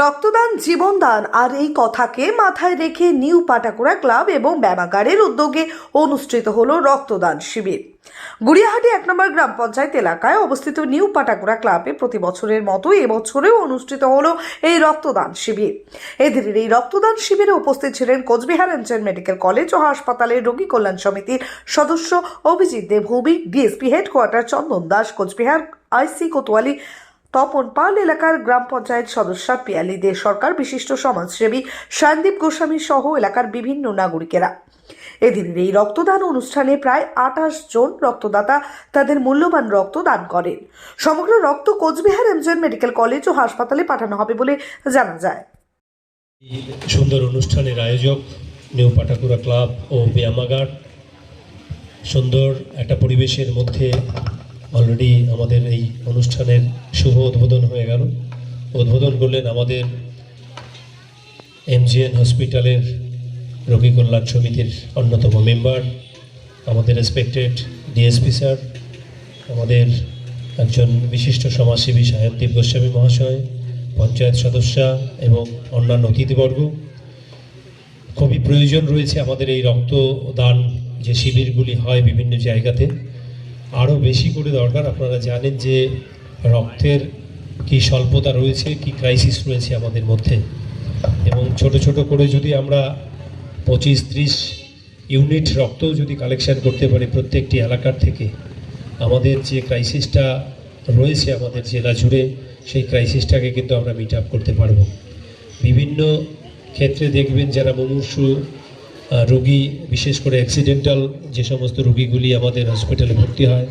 রক্তদান, জীবনদান আর এই কথাকে মাথায় রেখে নিউ পাটাকুড়া ক্লাব এবং ব্যামাগারের উদ্যোগে অনুষ্ঠিত হলো রক্তদান শিবির। গুড়িয়াহাটি এক নম্বর গ্রাম পঞ্চায়েত এলাকায় অবস্থিত নিউ পাটাকুড়া ক্লাবে প্রতি বছরের মতো এবছরেও অনুষ্ঠিত হলো এই রক্তদান শিবির। এদিনের এই রক্তদান শিবিরে উপস্থিত ছিলেন কোচবিহার এমজেন মেডিকেল কলেজ ও হাসপাতালের রোগী কল্যাণ সমিতির সদস্য Abhijit Deb Bhowmik DSP headquarter Chandan Das, Coochbehar IC Kotwali Tapan Pal এলাকার গ্রাম পঞ্চায়েত সদস্য পিয়ালি দে সরকার, বিশিষ্ট সমাজসেবী সন্দীপ গোস্বামী সহ এলাকার বিভিন্ন নাগরিকেরা। এদিনের এই রক্তদান অনুষ্ঠানে প্রায় আঠাশ জন রক্তদাতা তাদের মূল্যবান রক্ত দান করেন। সমগ্র রক্ত কোচবিহার এমজেন মেডিকেল কলেজ ও হাসপাতালে পাঠানো হবে বলে জানা যায়। সুন্দর অনুষ্ঠানের আয়োজক নিউ পাটাকুরা ক্লাব ও ব্যায়ামাগার। সুন্দর একটা পরিবেশের মধ্যে অলরেডি আমাদের এই অনুষ্ঠানের শুভ উদ্বোধন হয়ে গেল। উদ্বোধন করলেন আমাদের এমজিএন হসপিটালের রোগী কল্যাণ সমিতির অন্যতম মেম্বার, আমাদের রেসপেক্টেড ডিএসপি স্যার, আমাদের একজন বিশিষ্ট সমাজসেবী সাহেবদীপ গোস্বামী মহাশয়, পঞ্চায়েত সদস্যা এবং অন্যান্য অতিথিবর্গ। খুবই প্রয়োজন রয়েছে আমাদের এই রক্তদান যে শিবিরগুলি হয় বিভিন্ন জায়গাতে। আরও বেশি করে দরকার। আপনারা জানেন যে রক্তের কি স্বল্পতা রয়েছে কি ক্রাইসিস রয়েছে আমাদের মধ্যে। এবং ছোট ছোট করে যদি আমরা পঁচিশ ত্রিশ ইউনিট রক্তও যদি কালেকশন করতে পারি প্রত্যেকটি এলাকার থেকে আমাদের যে ক্রাইসিসটা রয়েছে আমাদের জেলা জুড়ে সেই ক্রাইসিসটাকে কিন্তু আমরা মিট আপ করতে পারব। বিভিন্ন ক্ষেত্রে দেখবেন যারা আহ, রোগী, বিশেষ করে অ্যাক্সিডেন্টাল যে সমস্ত রুগীগুলি আমাদের হসপিটালে ভর্তি হয়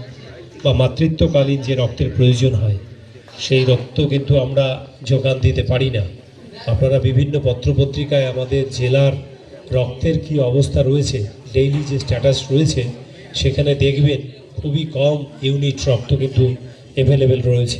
বা মাতৃত্বকালীন যে রক্তের প্রয়োজন হয়, সেই রক্ত কিন্তু আমরা যোগান দিতে পারি না। আপনারা বিভিন্ন পত্রপত্রিকায় আমাদের জেলার রক্তের কি অবস্থা রয়েছে ডেইলি যে স্ট্যাটাস রয়েছে, সেখানে দেখবেন খুবই কম ইউনিট রক্ত কিন্তু অ্যাভেলেবেল রয়েছে।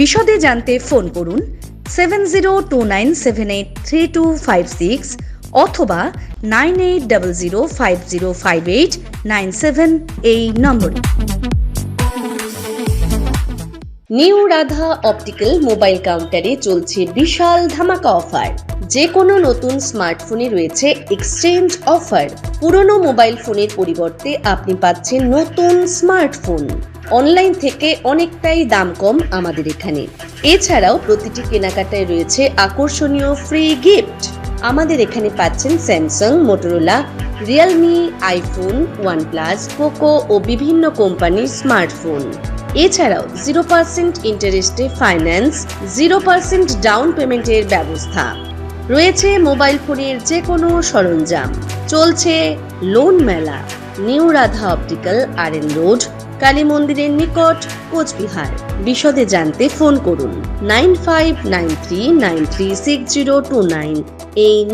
বিশদে জানতে ফোন করুন seven zero two nine seven eight three two five six অথবা nine eight double zero five zero five eight nine seven এই নম্বরে। নিউ রাধা অপটিক্যাল মোবাইল কাউন্টারে চলছে বিশাল ধামাকা অফার। যে কোনো নতুন স্মার্টফোনে রয়েছে এক্সচেঞ্জ অফার পুরনো মোবাইল ফোনের পরিবর্তে আপনি পাচ্ছেন নতুন স্মার্টফোন অনলাইন থেকে অনেকটাই দাম কম আমাদের এখানে। এছাড়াও প্রতিটি কেনাকাটায় রয়েছে আকর্ষণীয় ফ্রি গিফট আমাদের এখানে পাচ্ছেন Samsung Motorola Realme iPhone OnePlus Poco ও বিভিন্ন কোম্পানির স্মার্টফোন এছাড়াও জিরো পার্সেন্ট ইন্টারেস্টে ফাইন্যান্স জিরো পার্সেন্ট ডাউন পেমেন্টের ব্যবস্থা। রয়েছে মোবাইল ফোনের যে কোনো সরঞ্জাম। চলছে লোন মেলা, new Radha optical R N road, Kali মন্দিরের নিকট, কোচবিহার। বিশদে জানতে ফোন করুন, nine five nine three nine three six zero two nine. এই